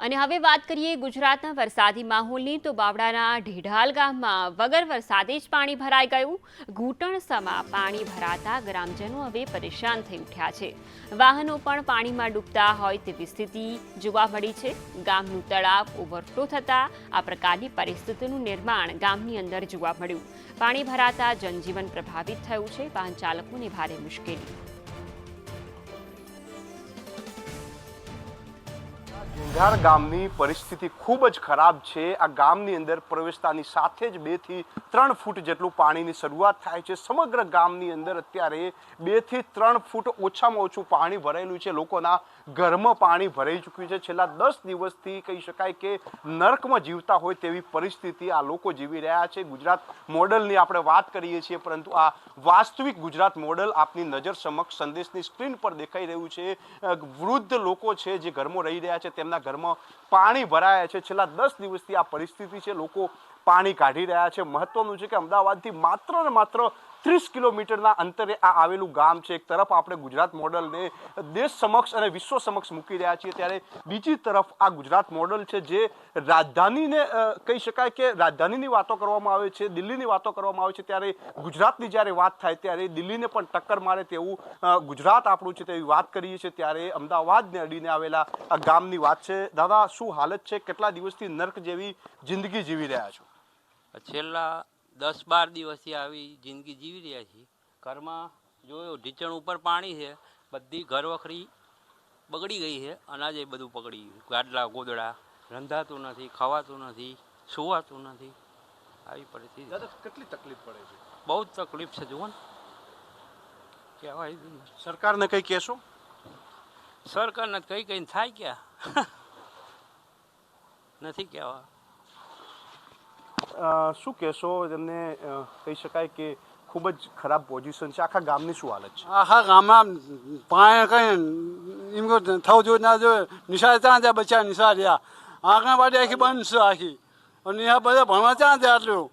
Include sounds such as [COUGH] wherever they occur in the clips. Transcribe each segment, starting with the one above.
અને હવે વાત કરીએ ગુજરાતના વરસાદી માહોલની, તો બાવડાના ઢેઢાલ ગામમાં વગર વરસાદે જ પાણી ભરાઈ ગયું. ઘૂંટણ સમા પાણી ભરાતા ગ્રામજનો હવે પરેશાન થઈ ઉઠ્યા છે. વાહનો પણ પાણીમાં ડૂબતા હોય તેવી સ્થિતિ જોવા મળી છે. ગામનું તળાવ ઓવરફ્લો થતાં આ પ્રકારની પરિસ્થિતિનું નિર્માણ ગામની અંદર જોવા મળ્યું. પાણી ભરાતા જનજીવન પ્રભાવિત થયું છે. વાહન ચાલકોને ભારે મુશ્કેલી. ઢેઢાર ગામની પરિસ્થિતિ ખૂબ જ ખરાબ છે. આ ગામની અંદર પ્રવેશતાની સાથે જ બેથી ત્રણ ફૂટ જેટલું પાણીની શરૂઆત થાય છે. સમગ્ર ગામની અંદર અત્યારે બેથી ત્રણ ફૂટ ઓછામાં ઓછું પાણી ભરાયેલું છે. લોકોના ઘરમાં પાણી ભરાઈ ચૂક્યું છે. છેલ્લા દસ દિવસથી કહી શકાય કે નર્કમાં જીવતા હોય તેવી પરિસ્થિતિ આ લોકો જીવી રહ્યા છે. ગુજરાત મોડલની આપણે વાત કરીએ છીએ, પરંતુ આ વાસ્તવિક ગુજરાત મોડલ આપની નજર સમક્ષ સંદેશની સ્ક્રીન પર દેખાઈ રહ્યું છે. વૃદ્ધ લોકો છે જે ઘરમાં રહી રહ્યા છે, તેમના ઘરમાં પાણી ભરાયા છે. છેલ્લા દસ દિવસથી આ પરિસ્થિતિ છે. લોકો પાણી કાઢી રહ્યા છે. મહત્વનું છે કે અમદાવાદથી માત્ર ને માત્ર ત્રીસ કિલોમીટરના અંતરે આ આવેલું ગામ છે. એક તરફ આપણે ગુજરાત મોડલને દેશ સમક્ષ અને વિશ્વ સમક્ષ મૂકી રહ્યા છીએ. ત્યારે બીજી તરફ આ ગુજરાત મોડલ છે જે રાજધાનીને કહી શકાય કે રાજધાનીની વાતો કરવામાં આવે છે, દિલ્હીની વાતો કરવામાં આવે છે. ત્યારે ગુજરાતની જ્યારે વાત થાય ત્યારે દિલ્હીને પણ ટક્કર મારે તેવું ગુજરાત આપણું છે તેવી વાત કરીએ છીએ. ત્યારે અમદાવાદને અડીને આવેલા આ ગામની વાત છે. દાદા, શું હાલત છે? કેટલા દિવસથી નર્ક જેવી જિંદગી જીવી રહ્યા છો? છેલ્લા દસ બાર દિવસથી આવી જિંદગી જીવી રહ્યા છીએ. ઘરમાં જોયો ઢીચણ ઉપર પાણી છે બધી ઘર વખરી બગડી ગઈ છે અનાજ એ બધું પકડી ગયું. ગાડલા ગોદડા રંધાતું નથી ખવાતું નથી સુવાતું નથી. આવી પરિસ્થિતિ. દાદા કેટલી તકલીફ પડે છે? બહુ જ તકલીફ છે જુઓ ને. કહેવાય સરકારને કંઈ કહેશો? સરકારને કંઈ કંઈ થાય ક્યાં? [LAUGHS] નથી કહેવા. શું કહેશો? તેમને કહી શકાય કે ખૂબ જ ખરાબ પોઝિશન છે. આખા ગામની શું હાલત છે? આખા ગામમાં પાણી કઈ એમ કે થવું જોઈએ ના જોઈએ. નિશાળ ત્યાં ત્યાં બચ્ચા નિશાળ રહ્યા આંગણવાડી આખી બંધ છે આખી. અને આ બધા ભણવા ત્યાં ત્યાં આટલું.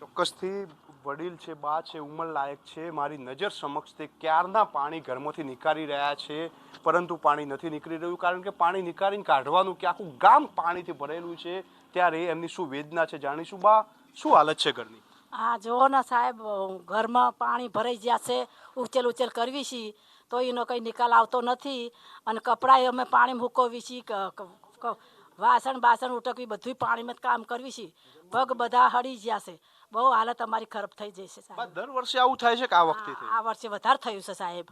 ચોક્કસથી વડીલ છે, બા છે ઉંમર લાયક છે, મારી નજર સમક્ષ તે ક્યારના પાણી ઘરમાંથી નીકાળી રહ્યા છે? પરંતુ પાણી નથી નીકળી રહ્યું કારણ કે પાણી નીકાળીને કાઢવાનું કે આખું ગામ પાણીથી ભરેલું છે, ત્યારે એમની શું વેદના છે જાણીશું? બા, શું હાલત છે ઘરની? હા, જુઓ ને સાહેબ ઘરમાં પાણી ભરાઈ ગયા છે ઉચેલ ઉચેલ કરવી છીએ તો એનો કંઈ નિકાલ આવતો નથી અને કપડાએ અમે પાણી મૂકવી છીએ વાસણ બાસણ ઉટકવી બધું પાણીમાં કામ કરવી છીએ પગ બધા હળી ગયા છે. બહુ હાલત અમારી ખરાબ થઈ જશે બા સાહેબ. દર વર્ષે આવું થાય છે કે આ વખતે થયું? આ વર્ષે વધારે થયું છે સાહેબ.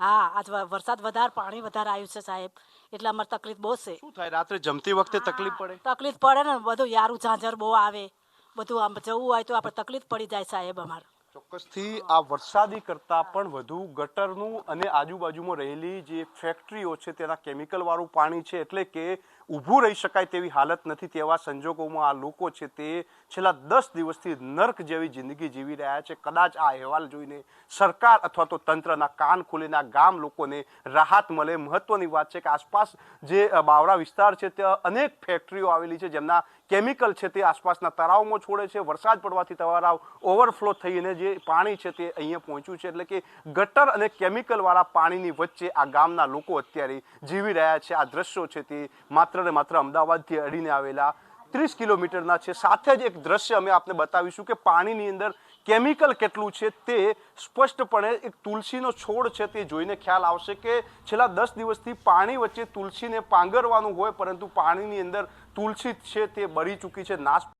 હા આજ વ- વરસાદ વધારે પાણી વધારે આવ્યું છે સાહેબ. એટલે અમારે તકલીફ બહુ છે. શું થાય? રાત્રે જમતી વખતે તકલીફ પડે? તકલીફ પડે ને બધું યારું ઝાંઝર બહુ આવે. બધું આમ જવું હોય તો આપણે તકલીફ પડી જાય સાહેબ અમારે. ચોક્કસથી આ વરસાદી કરતાં પણ વધુ ગટરનું અને આજુબાજુમાં રહેલી જે ફેક્ટરીઓ છે તેના કેમિકલ વાળું પાણી છે એટલે કે ઊભું રહી શકાય તેવી હાલત નથી તેવા સંજોગોમાં આ લોકો છે તે છેલ્લા દસ દિવસથી નર્ક જેવી જિંદગી જીવી રહ્યા છે. કદાચ આ અહેવાલ જોઈને સરકાર અથવા તો તંત્રના કાન ખુલીને ગામ લોકોને રાહત મળે. મહત્વની વાત છે કે આસપાસ જે બાવળા વિસ્તાર છે ત્યાં અનેક ફેક્ટરીઓ આવેલી છે જેમના કેમિકલ છે તે આસપાસના તળાવમાં છોડે છે. વરસાદ પડવાથી તળાવ ઓવરફ્લો થઈને જે પાણી છે તે અહીંયા પહોંચ્યું છે. એટલે કે ગટર અને કેમિકલવાળા પાણીની વચ્ચે આ ગામના લોકો અત્યારે જીવી રહ્યા છે. આ દ્રશ્યો છે તે માત્ર ને માત્ર અમદાવાદથી અડીને આવેલા ત્રીસ કિલોમીટરના છે. સાથે જ એક દ્રશ્ય અમે આપને બતાવીશું કે પાણીની અંદર કેમિકલ કેટલું છે તે સ્પષ્ટપણે એક તુલસીનો છોડ છે તે જોઈને ખ્યાલ આવશે કે છેલ્લા દસ દિવસથી પાણી વચ્ચે તુલસીને પાંગરવાનું હોય, પરંતુ પાણીની અંદર તુલસી છે તે બળી ચૂકી છે. નાશ